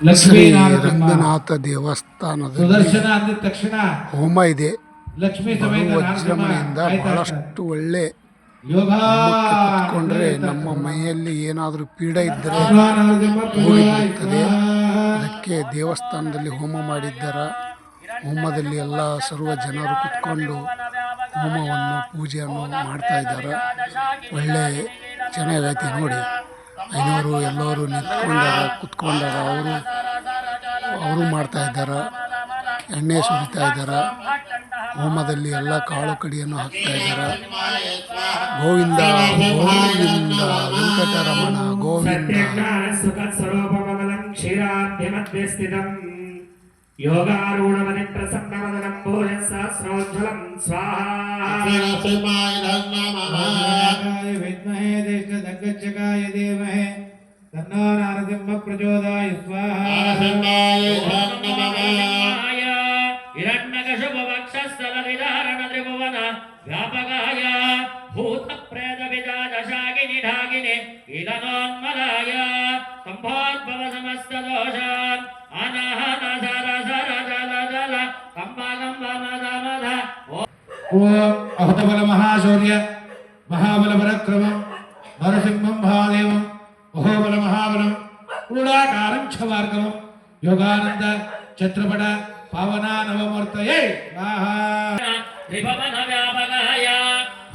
ಶ್ರೀ ಲಕ್ಷ್ಮೀನಾರಸಿಂಹ ರಂಗನಾಥ ದೇವಸ್ಥಾನದಲ್ಲಿ ಸುದರ್ಶನ ಅಂದ ತಕ್ಷಣ ಹೋಮ ಇದೆ. ಲಕ್ಷ್ಮೀ ವಿಜೃಂಭಣೆಯಿಂದ ಬಹಳಷ್ಟು ಒಳ್ಳೆ ಯೋಗ ಕೊಂಡ್ರೆ ಕುತ್ಕೊಂಡ್ರೆ ನಮ್ಮ ಮೈಯಲ್ಲಿ ಏನಾದರೂ ಪೀಡೆ ಇದ್ದರೆ ಅದಕ್ಕೆ ದೇವಸ್ಥಾನದಲ್ಲಿ ಹೋಮ ಮಾಡಿದ್ದರ. ಹೋಮದಲ್ಲಿ ಎಲ್ಲ ಸರ್ವ ಜನರು ಕುತ್ಕೊಂಡು ಹೋಮವನ್ನು ಪೂಜೆಯನ್ನು ಮಾಡ್ತಾ ಇದ್ದಾರೆ. ಒಳ್ಳೆ ಚೆನ್ನಾಗೈತಿ ನೋಡಿ. ಐನೂರು ಎಲ್ಲರೂ ನಿಂತ್ಕೊಂಡಾರ ಕುತ್ಕೊಂಡಾರ ಅವರು ಅವರು ಮಾಡ್ತಾಯಿದ್ದಾರೆ ಎಣ್ಣೆ ಸುರಿತಾ ಇದ್ದಾರೆ ಹೋಮದಲ್ಲಿ ಎಲ್ಲ ಕಾಳು ಕಡಿಯನ್ನು ಹಾಕ್ತಾ ಇದ್ದಾರೆ. ಗೋವಿಂದ ಗೋವಿಂದ ವೆಂಕಟರಮಣ ಗೋವಿಂದ. योगारूढमनि प्रसन्नवदनं भोजसहस्रोज्ज्वलं स्वाहा जगच्चकाय देवहे तन्नो नारसिंह प्रचोदय स्वाहाय हिरण्यकशुभवक्षस्थलविदारणत्रिभुवन व्यापकाय भूतप्रेतविजादशागिनिढागिनि इदनोन्मलाय महाशौर्य महाबल पराक्रम నరసింహం మహాదేవం అహోబల మహాబలం క్రీడాకారం క్షమార్గం యోగానంద ఛత్రపట పవనా నవమూర్తయే స్వాహా త్రిభవన వ్యాపకాయ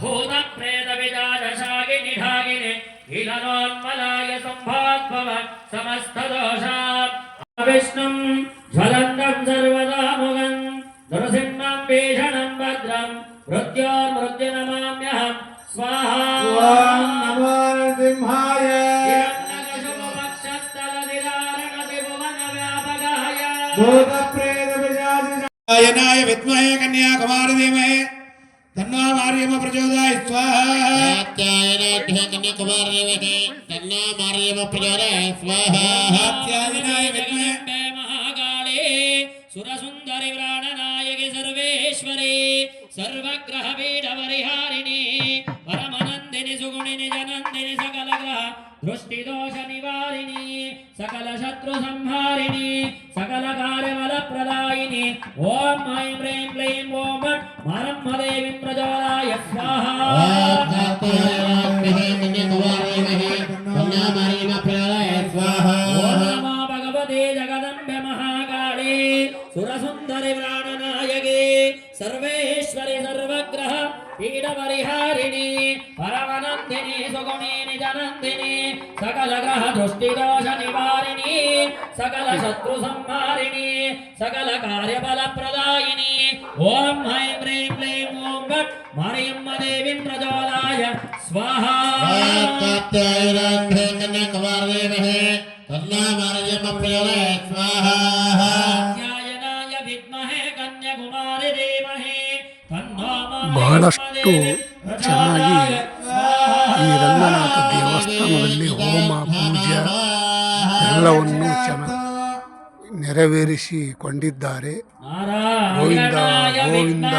భూత ప్రేత విజాదశాగిని ఢాగిని ఇలనోన్మలాయ సంభోద్భవ సమస్త దోషాన్ విష్ణుం జ్వలంతం సర్వదాముగం నరసింహం భీషణం భద్రం మృత్యోర్మృత్యునమామ్యహం నరసింహాయ భూత ప్రేత విజాయనాయ విద్మహే కన్యాకుమారి ధీమహి తన్నో మార్యమ ప్రచోదయాయ స్వాహా కాత్యాయనాయ విద్మహే మహాకాళే సురసుందరి ప్రాణనాయకి సర్వేశ్వరి సర్వగ్రహ పీఠ పరిహారిణి సంహారిణి సకల కార్యబల ప్రదాయిని ఓం ఐం హ్రీం క్లీం ఓం మరమ్మదేవి ప్రచోదాయ స్వాహా ఓం నమో భగవతే జగదంబ మహాకాళే. సురసుందరి ప్రాణనాయకే. సర్వేశ్వరి సర్వగ్రహ పీడ పరిహారిణి పరమనందిని సుగుణిని జనందిని సకల గ్రహ దృష్టి దోష నివారిణి సకల శత్రు సంహారిణి సకల కార్యబల ప్రదాయిని ఓం ఐం హ్రీం క్లీం ఓం గట్ మరియమ్మ దేవి ప్రచోదాయ స్వాహా ధ్యాయనాయ విద్మహే కన్యకుమారి ధీమహి ಬಹಳಷ್ಟು ಚೆನ್ನಾಗಿ ಈ ರಂಗನಾಥ ದೇವಸ್ಥಾನದಲ್ಲಿ ಹೋಮ ಪೂಜೆ ಎಲ್ಲವನ್ನು ಚೆನ್ನಾಗಿ ನೆರವೇರಿಸಿಕೊಂಡಿದ್ದಾರೆ. ಗೋವಿಂದ ಗೋವಿಂದ